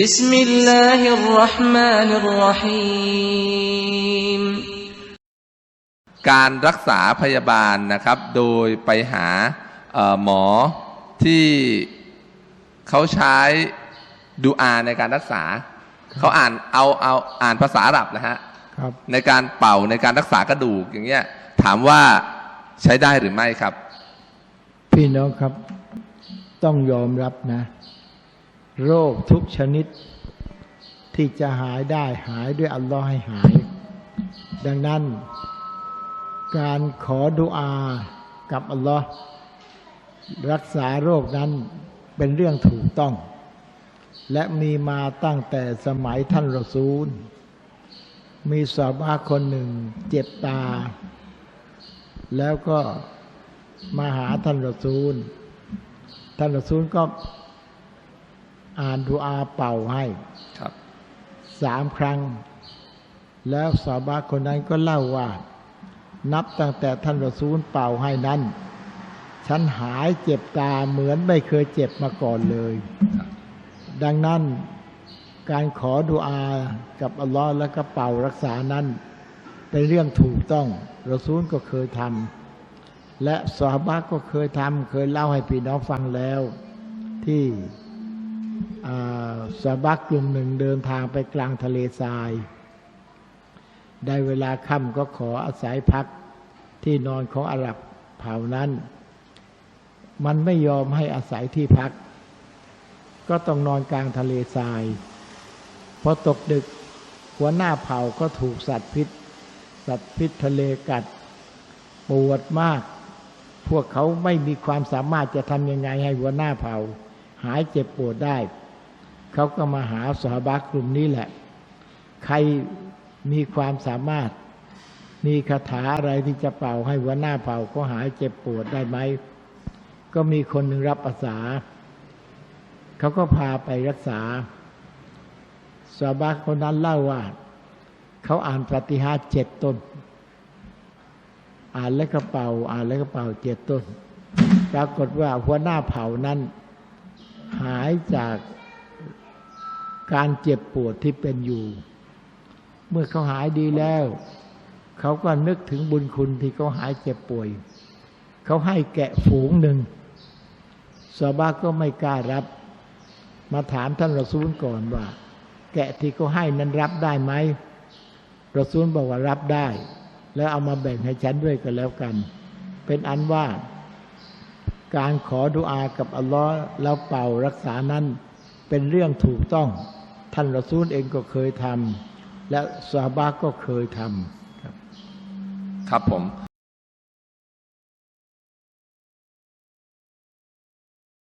بسم الله الرحمن الرحيم การรักษาพยาบาลนะครับ โดยไปหาเอ่อหมอที่เขาใช้ดูอาในการรักษา เขาอ่านเอาเอาอ่านภาษาอาหรับนะฮะ ครับ ในการเป่าในการรักษากระดูกอย่างเงี้ยถามว่าใช้ได้หรือไม่ครับ พี่น้องครับ ต้องยอมรับนะ โรคทุกชนิด ที่จะหายได้หายด้วยอัลลอฮ์ให้หาย ดังนั้น การขอดุอากับอัลลอฮ์รักษาโรคนั้นเป็นเรื่องถูกต้อง และมีมาตั้งแต่สมัยท่านรอซูล มีสาวบ้าคนหนึ่งเจ็บตา แล้วก็มาหาท่านรอซูล ท่านรอซูลก็ อ่านดูอาเป่าให้ครับสามครั้ง แล้วสาวบ้าคนนั้นก็เล่าว่า นับตั้งแต่ท่านรอซูลเป่าให้นั้น ฉันหายเจ็บตาเหมือนไม่เคยเจ็บมาก่อนเลย ดังนั้นการขอดุอากับอัลลอฮ์แล้วก็เป่ารักษานั้นเป็นเรื่องถูกต้องรอซูลก็เคยทำและสาบะก็เคยทำเคยเล่าให้พี่น้องฟังแล้วที่อ่า สาบะกลุ่มหนึ่งเดินทางไปกลางทะเลทราย ได้เวลาค่ำก็ขออาศัยพักที่นอนของอาหรับเผ่านั้น มันไม่ยอมให้อาศัยที่พัก ก็ต้องนอนกลางทะเลทรายพอตกดึกหัวหน้าเผ่าก็ถูกสัตว์พิษ สัตว์พิษทะเลกัดปวดมาก พวกเขาไม่มีความสามารถจะทำยังไงให้หัวหน้าเผ่า หายเจ็บปวดได้ เขาก็มาหาสหบากลุ่มนี้แหละ ใครมีความสามารถ มีคาถาอะไรที่จะเป่าให้หัวหน้าเผ่าก็หายเจ็บปวดได้ไหม ก็มีคนหนึ่งรับอาสา เขาก็พาไปรักษาสาบาคนนั้นเล่าว่า เขาอ่านปฏิหารเจ็ดต้น อ่านแล้วก็เป่า อ่านแล้วก็เป่าเจ็ดต้น ปรากฏว่าหัวหน้าเผ่านั้น หายจาก การเจ็บปวดที่เป็นอยู่ เมื่อเขาหายดีแล้ว เขาก็นึกถึงบุญคุณที่เขาหายเจ็บป่วย เขาให้แกะฝูงหนึ่งซาบาก็ไม่กล้ารับ มาถามท่านรอซูลก่อนว่า แกะที่เขาให้นั้นรับได้ไหมรอซูลบอกว่ารับได้ แล้วเอามาแบ่งให้ฉันด้วยกันแล้วกัน เป็นอันว่า การขอดุอากับอัลลอฮ์แล้วเป่ารักษานั้น เป็นเรื่องถูกต้อง ท่านรอซูลเองก็เคยทำและซาบาก็เคยทำครับผม